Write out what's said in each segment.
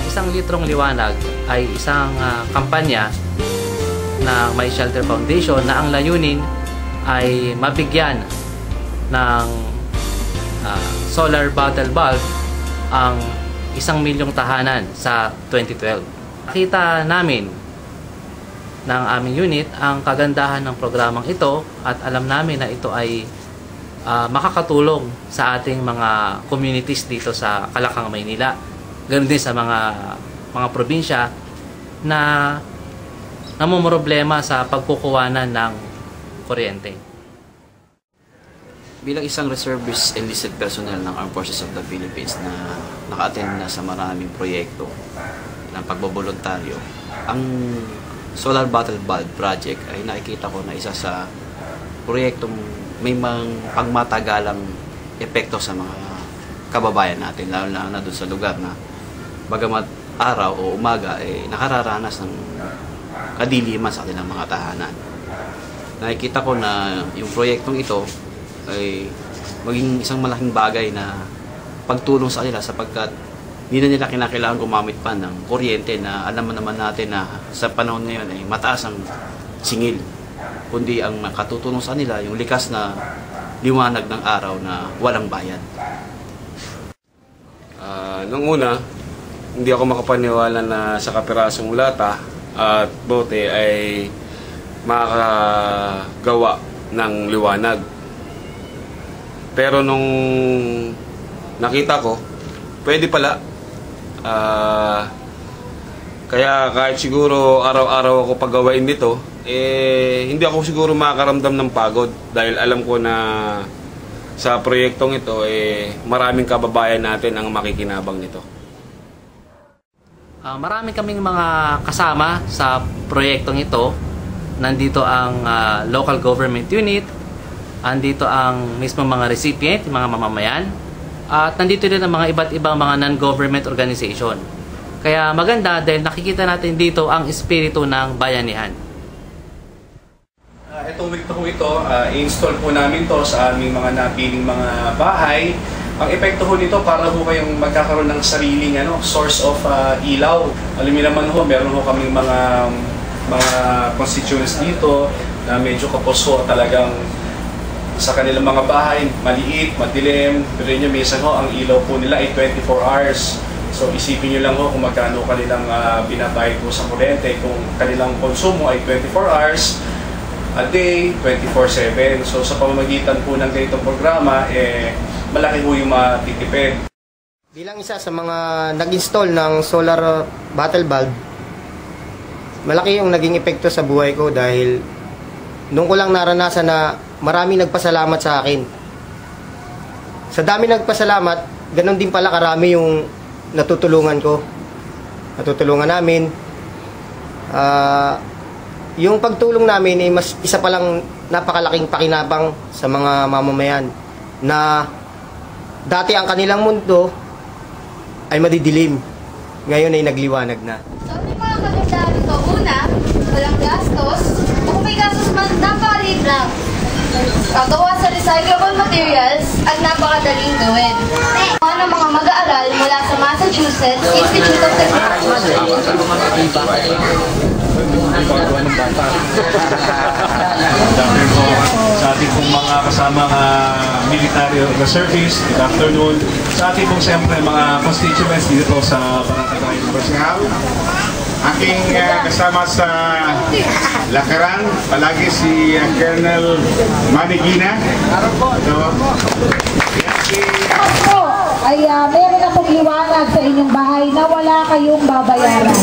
isang litrong liwanag ay isang ah, kampanya ng My Shelter Foundation na ang layunin ay mabigyan ng ah, solar bottle bulb ang isang milyong tahanan sa 2012. Kita namin ng aming unit ang kagandahan ng programang ito at alam namin na ito ay ah, makakatulong sa ating mga communities dito sa Kalakang, Maynila. Ganun din sa mga mga probinsya na namumroblema sa pagkukuwanan ng kuryente. Bilang isang reservist enlisted personnel ng Armed Forces of the Philippines na naka-attend na sa maraming proyekto ng pagbobolontaryo, ang Solar Bottle Bulb Project ay nakikita ko na isa sa proyektong may mang pangmatagalang epekto sa mga kababayan natin, lalo na, na doon sa lugar na bagamat araw o umaga ay nakararanas ng kadiliman sa kanilang mga tahanan. Nakikita ko na yung proyektong ito ay maging isang malaking bagay na pagtulong sa kanila sapagkat hindi na nila kinakailangan gumamit pa ng kuryente na alam naman natin na sa panahon ngayon ay mataas ang singil. Kundi ang makatutulong sa nila yung likas na liwanag ng araw na walang bayad. Ah, nung una, hindi ako makapaniwala na sa kapirasong lata at bote ay makakagawa ng liwanag. Pero nung nakita ko, pwede pala. Ah, kaya kahit siguro araw-araw ako paggawain nito, eh hindi ako siguro makakaramdam ng pagod dahil alam ko na sa proyektong ito eh maraming kababayan natin ang makikinabang nito. Ah, marami kaming mga kasama sa proyektong ito. Nandito ang ah, local government unit, andito ang mismo mga recipient, mga mamamayan, at nandito din ang mga iba't ibang mga non-government organization. Kaya maganda dahil nakikita natin dito ang espiritu ng bayanihan. Uh, itong week ito, ah, i-install po namin to sa aming mga napiling mga bahay. Ang epekto ho nito para ho kayong magkakaroon ng sariling ano, source of ah, ilaw. Alam niyo naman ho, meron ho kaming mga mga constituents dito na medyo kapos ho talagang sa kanilang mga bahay, maliit, madilim. Pero yun yung minsan ho, ang ilaw po nila ay 24 hours. So isipin nyo lang ho kung magkano kanilang ah, binabayad po sa kuryente. Kung kanilang konsumo ay 24 hours, a day, 24-7. So sa pamamagitan po ng ganitong programa, eh, malaki po yung matitipid. Bilang isa sa mga nag-install ng solar battle bulb, malaki yung naging epekto sa buhay ko dahil nung ko lang naranasan na marami nagpasalamat sa akin. Sa dami nagpasalamat, ganun din pala karami yung natutulungan ko. Natutulungan namin. Ah, yung pagtulong namin ay mas isa palang napakalaking pakinabang sa mga mamamayan na dati ang kanilang mundo ay madidilim. Ngayon ay nagliwanag na. So, may mga kagandahan ito. Una, walang gastos. Kung may gastos man, napakaliit lang. Pagawa sa recyclable materials at napakadaling gawin. Ano mga mag-aaral mula sa Massachusetts Institute of Technology. Dahil po sa ating mga kasama nga military reservists, good afternoon. Sa ating pong siyempre mga constituents dito sa Panatagay University. Aking uh, kasama sa lakaran, palagi si uh, Colonel Manigina. Ito. Po ay uh, meron akong liwanag sa inyong bahay na wala kayong babayaran.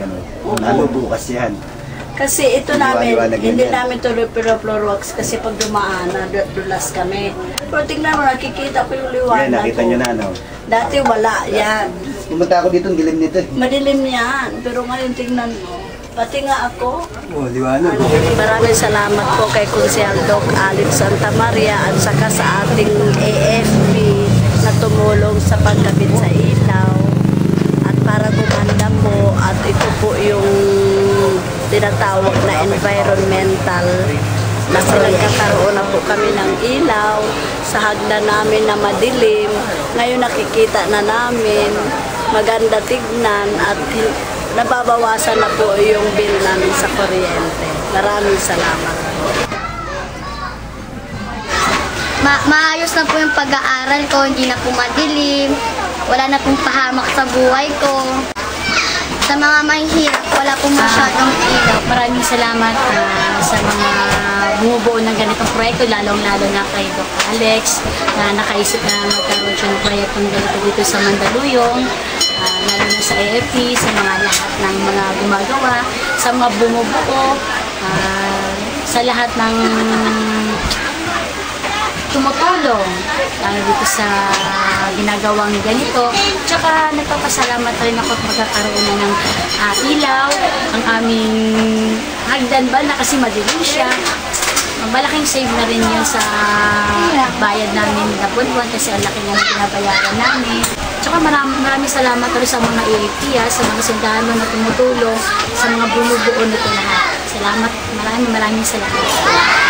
Ano. Ano bukas yan? Kasi ito namin, hindi yan. namin tuloy pero works kasi pag dumaan dulas kami. Pero tingnan mo, nakikita ko yung Yan, liwanag nakita ko. nyo na, no? Dati wala yan. pumunta ako dito, ang dilim nito. Madilim yan, pero ngayon tingnan mo. Pati nga ako, Oh, liwanag. Maraming salamat po kay Kunsel Doc Alip Santa Maria at saka sa ating AFP na tumulong sa pagkabit sa ilaw at para gumanda po at ito po yung tinatawag na environmental kasi nagkakaroon na po kami ng ilaw sa hagdan namin na madilim. Ngayon nakikita na namin, maganda tignan at nababawasan na po yung bill namin sa kuryente. Maraming salamat po. Ma- maayos na po yung pag-aaral ko, hindi na po madilim, wala na pong pahamak sa buhay ko. Sa mga mahihirap, wala pong masyadong ilaw. Maraming salamat ah, sa mga bumubuo ng ganitong proyekto, lalong-lalo na kay Doc Alex, na nakaisip na magkaroon siya ng proyekto ng ganito dito sa Mandaluyong, ah, lalo na sa AFP, sa mga lahat ng mga gumagawa, sa mga bumubuo, ah, sa lahat ng tumutulong lalo dito sa ginagawang ganito. Tsaka nagpapasalamat rin ako at na ng ah, ilaw, ang aming hagdan ba na kasi madilim siya. Malaking save na rin yun sa bayad namin na buwan kasi ang laki na binabayaran namin. Tsaka maraming, maraming salamat rin sa mga EAP, ah, sa mga sundalo na tumutulong, sa mga bumubuo nito lahat. Salamat, maraming maraming salamat.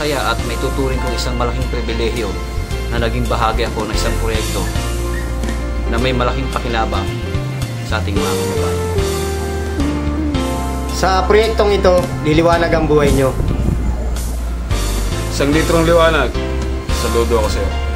Masaya at may tuturing kong isang malaking pribilehyo na naging bahagi ako ng isang proyekto na may malaking pakinabang sa ating mga kababayan. Sa proyektong ito, liliwanag ang buhay nyo. Isang litrong liwanag. Saludo ako sa'yo.